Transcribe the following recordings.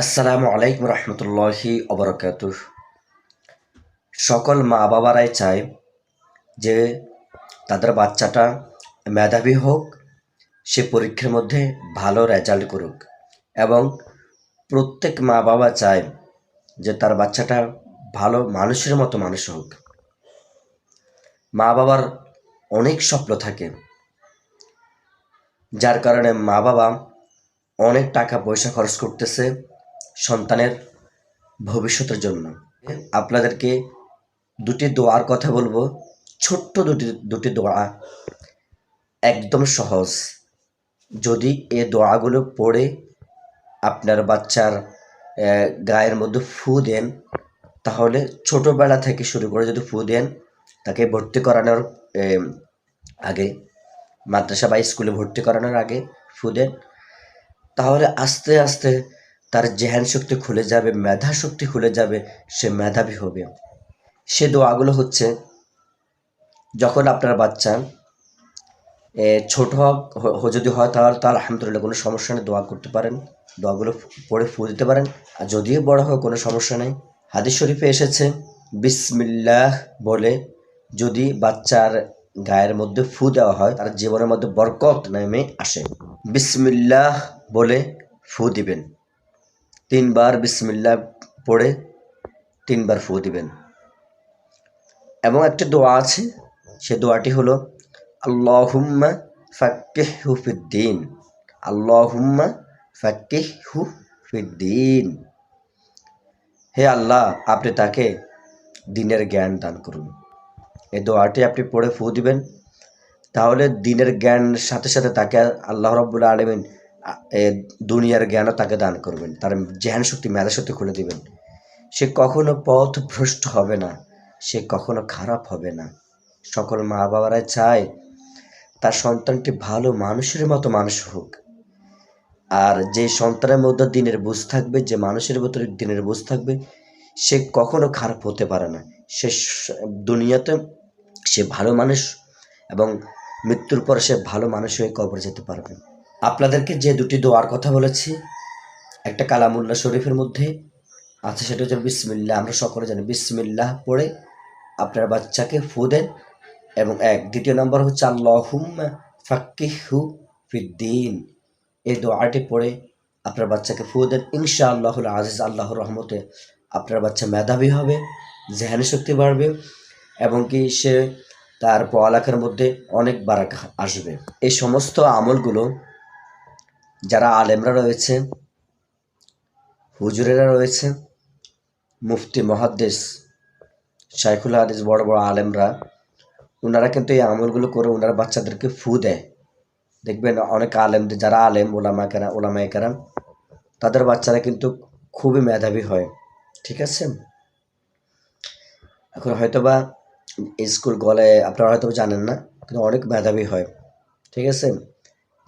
আসসালামু আলাইকুম রহমতুল্লাহি অবরকাত সকল মা বাবারাই চায় যে তাদের বাচ্চাটা মেধাবী হোক, সে পরীক্ষার মধ্যে ভালো রেজাল্ট করুক এবং প্রত্যেক মা বাবা চায় যে তার বাচ্চাটা ভালো মানুষের মতো মানুষ হোক। মা বাবার অনেক স্বপ্ন থাকে, যার কারণে মা বাবা অনেক টাকা পয়সা খরচ করতেছে সন্তানের ভবিষ্যতের জন্য। আপনাদেরকে দুটি দোয়ার কথা বলব। ছোট্ট দুটি দুটি দোয়া একদম সহজ। যদি এ দোয়াগুলো পড়ে আপনার বাচ্চার গায়ের মধ্যে ফু দেন, তাহলে ছোটোবেলা থেকে শুরু করে যদি ফু দেন, তাকে ভর্তি করানোর আগে, মাদ্রাসা বা স্কুলে ভর্তি করানোর আগে ফু দেন, তাহলে আস্তে আস্তে তার জেহান শক্তি খুলে যাবে, মেধা শক্তি খুলে যাবে, সে মেধাবী হবে। সে দোয়াগুলো হচ্ছে, যখন আপনার বাচ্চা ছোট যদি হয় তাহলে তার আলহামদুলিল্লাহ কোনো সমস্যা নেই, দোয়া করতে পারেন, দোয়াগুলো পড়ে ফু দিতে পারেন। আর যদিও বড় হয় কোনো সমস্যা নেই। হাদিস শরীফে এসেছে, বিসমিল্লাহ বলে, যদি বাচ্চার গায়ের মধ্যে ফু দেওয়া হয়, তার জীবনের মধ্যে বরকত নেমে আসে। বিসমিল্লাহ বলে ফু দিবেন। তিনবার বিসমিল্লাহ পড়ে তিনবার ফু দিবেন। এবং একটা দোয়া আছে, সে দোয়াটি হলো, আল্লাহুম্মা ফাক্কিহু ফিদ্দিন, আল্লাহুম্মা ফাক্কিহু ফিদ্দিন। হে আল্লাহ, আপনি তাকে দিনের জ্ঞান দান করুন। এই দোয়াটি আপনি পড়ে ফু দিবেন, তাহলে দিনের জ্ঞান সাথে সাথে তাকে আল্লাহ রব্বুল আলমিন দুনিয়ার জ্ঞানও তাকে দান করবেন। তার জ্ঞান শক্তি, মেধা শক্তি খুলে দিবেন। সে কখনো পথ ভ্রষ্ট হবে না, সে কখনো খারাপ হবে না। সকল মা বাবারা চায় তার সন্তানটি ভালো মানুষের মতো মানুষ হোক। আর যে সন্তানের মধ্যে দিনের বুঝ থাকবে, যে মানুষের ভিতরে দিনের বুঝ থাকবে, সে কখনো খারাপ হতে পারে না। সে দুনিয়াতে সে ভালো মানুষ এবং মৃত্যুর পর সে ভালো মানুষ হয়ে কবর যেতে পারবে। আপনাদেরকে যে দুটি দোয়ার কথা বলেছি, একটা কালামুল্লাহ শরীফের মধ্যে, আছে সেটা হচ্ছে বিসমিল্লাহ, আমরা সকলে জানি বিসমিল্লাহ পড়ে আপনার বাচ্চাকে ফু দেন এবং এক। দ্বিতীয় নম্বর হচ্ছে আল্লাহুম্মা ফাক্কিহু ফিদ্দিন। এই দোয়াটি পড়ে আপনার বাচ্চাকে ফু দেন। ইনশা আল্লাহুল আজিজ, আল্লাহর রহমতে আপনার বাচ্চা মেধাবী হবে, জেহানি শক্তি বাড়বে এবং কি সে তার পড়ালেখার মধ্যে অনেক বারাক আসবে। এই সমস্ত আমলগুলো যারা আলেমরা রয়েছে, হুজুরেরা রয়েছে, মুফতি, মহাদ্দেশ, শাইখুল হাদিস, বড় বড় আলেমরা ওনারা কিন্তু এই আমলগুলো করে ওনারা বাচ্চাদেরকে ফু দেয়। দেখবেন অনেক আলেম যারা আলেম ওলামা কেরা ওলামা কেরাম তাদের বাচ্চারা কিন্তু খুবই মেধাবী হয়। ঠিক আছে? এখন হয়তোবা স্কুল গলে আপনারা হয়তো জানেন না, কিন্তু অনেক মেধাবী হয়। ঠিক আছে?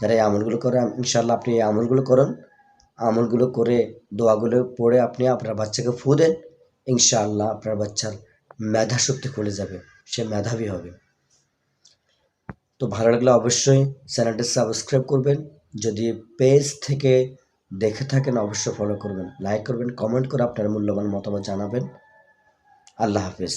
যারা এই আমলগুলো করে ইনশাল্লাহ আপনি এই আমলগুলো করুন। আমলগুলো করে, দোয়াগুলো পড়ে আপনি আপনার বাচ্চাকে ফু দেন। ইনশাআল্লাহ আপনার বাচ্চার মেধা শক্তি খুলে যাবে, সে মেধাবী হবে। তো ভালো লাগলে অবশ্যই চ্যানেলটি সাবস্ক্রাইব করবেন। যদি পেজ থেকে দেখে থাকেন, অবশ্যই ফলো করবেন। লাইক করবেন কমেন্ট করে আপনার মূল্যবান মতামত জানাবেন। আল্লাহ হাফিজ।